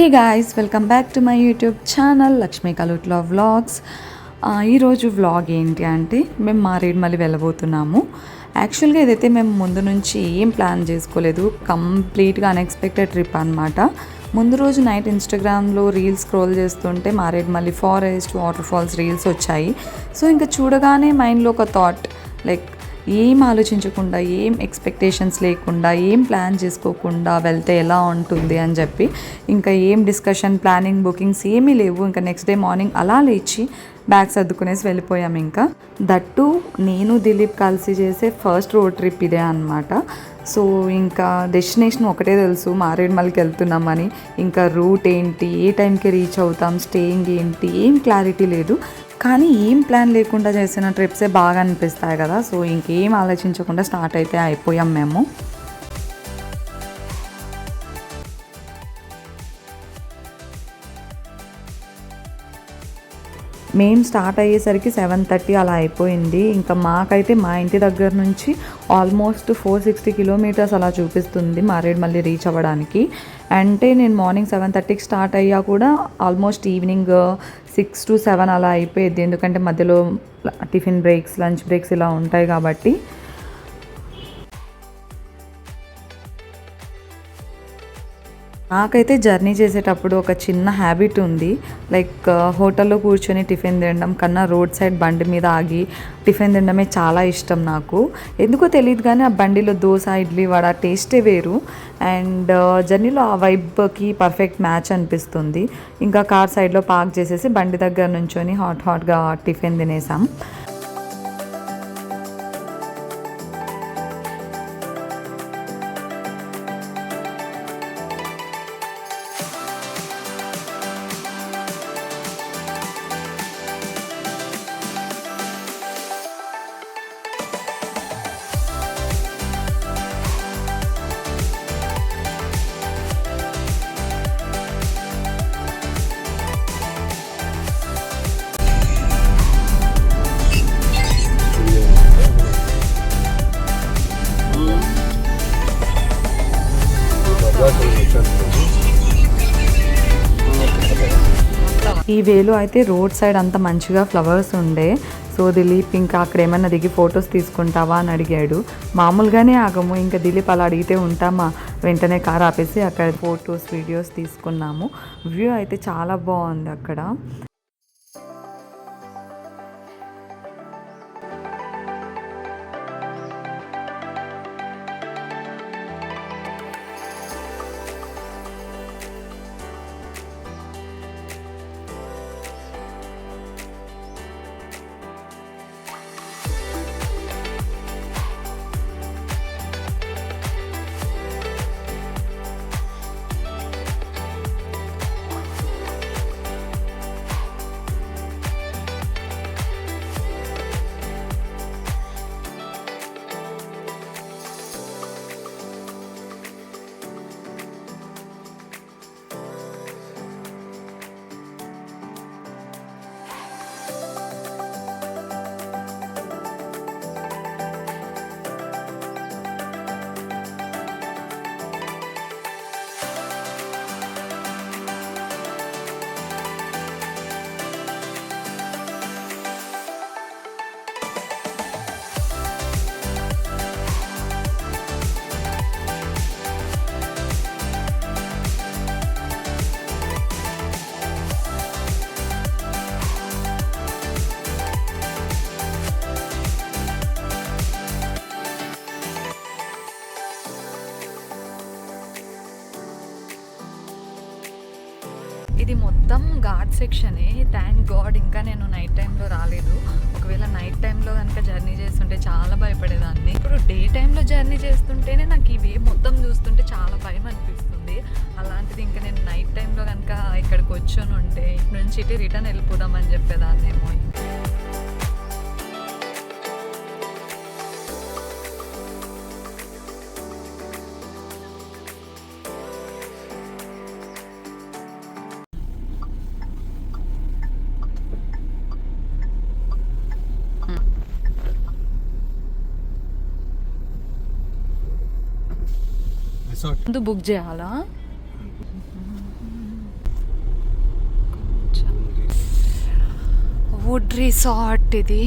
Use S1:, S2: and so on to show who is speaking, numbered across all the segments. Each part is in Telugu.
S1: Hey guys welcome back to my YouTube channel Lakshmi కలుట్లో vlogs ఈరోజు వ్లాగ్ ఏంటి అంటే మేము మారేడుమల్లి వెళ్ళబోతున్నాము. యాక్చువల్గా ఏదైతే మేము ముందు నుంచి ఏం ప్లాన్ చేసుకోలేదు కంప్లీట్గా అన్ఎక్స్పెక్టెడ్ ట్రిప్ అనమాట ముందు రోజు నైట్ ఇన్స్టాగ్రామ్లో రీల్స్ స్క్రోల్ చేస్తుంటే Maredumilli forest water falls reels వచ్చాయి. సో ఇంకా చూడగానే మైండ్లో ఒక థాట్ లైక్ ఏం ఆలోచించకుండా ఏం ఎక్స్పెక్టేషన్స్ లేకుండా ఏం ప్లాన్ చేసుకోకుండా వెళ్తే ఎలా ఉంటుంది అని చెప్పి ఇంకా ఏం డిస్కషన్ ప్లానింగ్ బుకింగ్స్ ఏమీ లేవు. ఇంకా నెక్స్ట్ డే మార్నింగ్ అలా లేచి బ్యాగ్స్ సర్దుకునేసి వెళ్ళిపోయాం ఇంకా. దట్టు నేను దిలీప్ కలిసి చేసే ఫస్ట్ రోడ్ ట్రిప్ ఇదే అనమాట సో ఇంకా డెస్టినేషన్ ఒకటే తెలుసు మారేడుమల్లికి వెళ్తున్నామని. ఇంకా రూట్ ఏంటి ఏ టైంకి రీచ్ అవుతాం స్టేయింగ్ ఏంటి ఏం క్లారిటీ లేదు. కానీ ఏం ప్లాన్ లేకుండా చేసిన ట్రిప్సే బాగా అనిపిస్తాయి కదా. సో ఇంకేం ఆలోచించకుండా స్టార్ట్ అయితే అయిపోయాం మేము. మేము స్టార్ట్ అయ్యేసరికి సెవెన్ థర్టీ అలా అయిపోయింది. ఇంకా మాకైతే మా ఇంటి దగ్గర నుంచి ఆల్మోస్ట్ ఫోర్ సిక్స్టీ కిలోమీటర్స్ అలా చూపిస్తుంది మారేడుమల్లి రీచ్ అవ్వడానికి. అంటే నేను మార్నింగ్ సెవెన్ థర్టీకి స్టార్ట్ అయ్యా కూడా almost evening six to seven అలా అయిపోయేది ఎందుకంటే మధ్యలో టిఫిన్ బ్రేక్స్ లంచ్ బ్రేక్స్ ఇలా ఉంటాయి కాబట్టి. నాకైతే జర్నీ చేసేటప్పుడు ఒక చిన్న హ్యాబిట్ ఉంది. లైక్ హోటల్లో కూర్చొని టిఫిన్ తినడం కన్నా రోడ్ సైడ్ బండి మీద ఆగి టిఫిన్ తినడమే చాలా ఇష్టం నాకు. ఎందుకో తెలియదు కానీ ఆ బండిలో దోశ ఇడ్లీ వడ టేస్టే వేరు. అండ్ జర్నీలో ఆ వైబ్కి పర్ఫెక్ట్ మ్యాచ్ అనిపిస్తుంది. ఇంకా కార్ సైడ్లో పార్క్ చేసేసి బండి దగ్గర నుంచొని హాట్ హాట్గా టిఫిన్ తినేసాం. ఈ వేలో అయితే రోడ్ సైడ్ అంత మంచిగా ఫ్లవర్స్ ఉండే. సో దిలీప్ ఇంకా అక్కడ ఏమైనా దిగి ఫొటోస్ తీసుకుంటావా అని అడిగాడు. మామూలుగానే ఆగము ఇంకా దిలీప్ అలా అడిగితే ఉంటామా? వెంటనే కార్ ఆపేసి అక్కడ ఫొటోస్ వీడియోస్ తీసుకున్నాము. వ్యూ అయితే చాలా బాగుంది అక్కడ. సెక్షనే థ్యాంక్ గాడ్ ఇంకా నేను నైట్ టైంలో రాలేదు. ఒకవేళ నైట్ టైంలో కనుక జర్నీ చేస్తుంటే చాలా భయపడేదాన్ని. ఇప్పుడు డే టైంలో జర్నీ చేస్తుంటేనే నాకు ఇవి మొత్తం చూస్తుంటే చాలా భయం అనిపిస్తుంది. అలాంటిది ఇంకా నేను నైట్ టైంలో కనుక ఇక్కడికి వచ్చాను ఉంటే ఇటు నుంచి ఇటు రిటర్న్ వెళ్ళిపోదామని చెప్పేదాన్నేమో
S2: రిసార్ట్
S1: ముందు బుక్ చేయాలా? Hmm. వుడ్ రిసార్ట్ ఇది.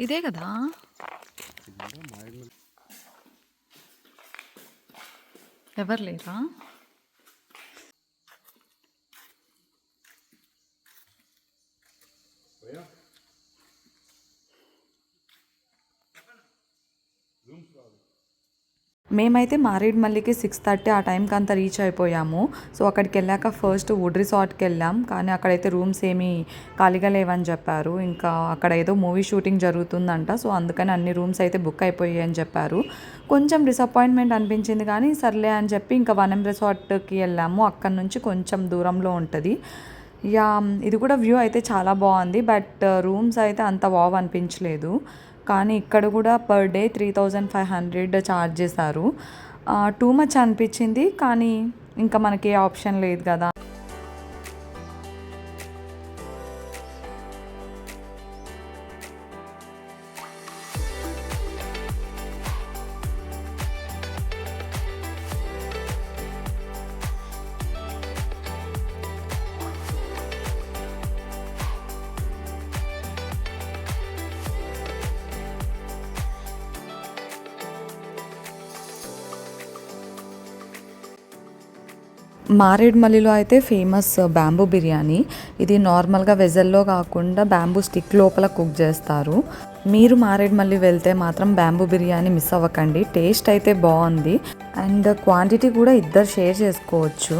S1: ఇదే కదా. ఎవరు లేరా? మేమైతే మారేడుమల్లికి సిక్స్ థర్టీ ఆ టైంకి అంతా రీచ్ అయిపోయాము. సో అక్కడికి వెళ్ళాక ఫస్ట్ వుడ్ రిసార్ట్కి వెళ్ళాం. కానీ అక్కడైతే రూమ్స్ ఏమీ ఖాళీగా లేవని చెప్పారు. ఇంకా అక్కడ ఏదో మూవీ షూటింగ్ జరుగుతుందంట. సో అందుకని అన్ని రూమ్స్ అయితే బుక్ అయిపోయాయి అని చెప్పారు. కొంచెం డిసప్పాయింట్మెంట్ అనిపించింది కానీ సర్లే అని చెప్పి ఇంకా వనం రిసార్ట్కి వెళ్ళాము. అక్కడ నుంచి కొంచెం దూరంలో ఉంటుంది. యా ఇది కూడా వ్యూ అయితే చాలా బాగుంది. బట్ రూమ్స్ uh, అయితే అంత వావ్ అనిపించలేదు. కానీ ఇక్కడ కూడా per day three thousand five hundred charge చేశారు. టూ మచ్ అనిపించింది కానీ ఇంకా మనకి ఏ ఆప్షన్ లేదు కదా. మారేడుమల్లిలో అయితే ఫేమస్ బ్యాంబూ బిర్యానీ. ఇది నార్మల్గా వెజల్లో కాకుండా బ్యాంబూ స్టిక్ లోపల కుక్ చేస్తారు. మీరు మారేడుమల్లి వెళ్తే మాత్రం బ్యాంబూ బిర్యానీ మిస్ అవ్వకండి. టేస్ట్ అయితే బాగుంది. అండ్ క్వాంటిటీ కూడా ఇద్దరు షేర్ చేసుకోవచ్చు.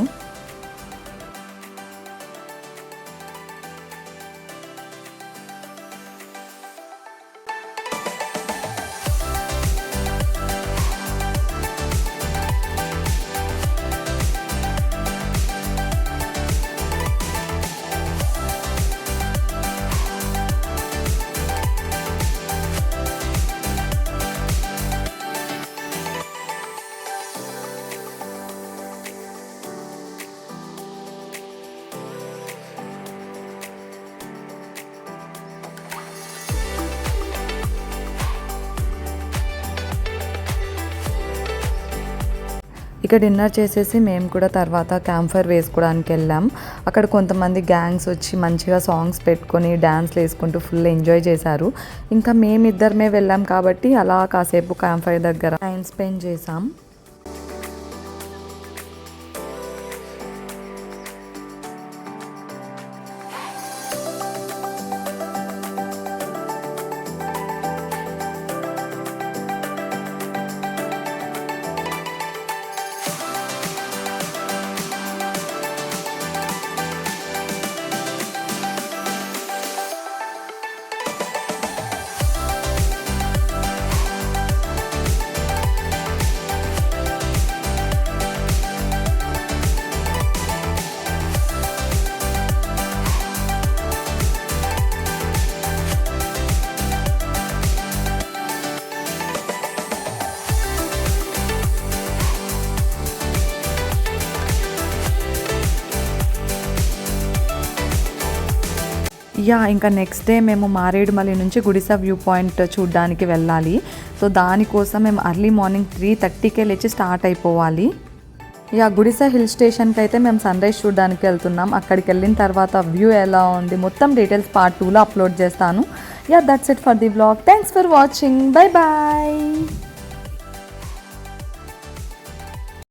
S1: ఇక డిన్నర్ చేసేసి మేము కూడా తర్వాత క్యాంప్ ఫైర్ వేసుకోవడానికి వెళ్ళాం. అక్కడ కొంతమంది గ్యాంగ్స్ వచ్చి మంచిగా సాంగ్స్ పెట్టుకొని డ్యాన్స్లు వేసుకుంటూ ఫుల్ ఎంజాయ్ చేశారు. ఇంకా మేమిద్దరమే వెళ్ళాం కాబట్టి అలా కాసేపు క్యాంప్ ఫైర్ దగ్గర టైం స్పెండ్ చేసాం యా ఇంకా నెక్స్ట్ డే మేము మారేడుమల్లి నుంచి గుడిసా వ్యూ పాయింట్ చూడడానికి వెళ్ళాలి. సో దానికోసం మేము అర్లీ మార్నింగ్ త్రీ థర్టీకే లేచి స్టార్ట్ అయిపోవాలి. యా గుడిసా హిల్ స్టేషన్కి అయితే మేము సన్ రైజ్ చూడడానికి వెళ్తున్నాం. అక్కడికి వెళ్ళిన తర్వాత వ్యూ ఎలా ఉంది మొత్తం డీటెయిల్స్ పార్ట్ టూలో అప్లోడ్ చేస్తాను. Yeah that's it for the blog thanks for watching bye bye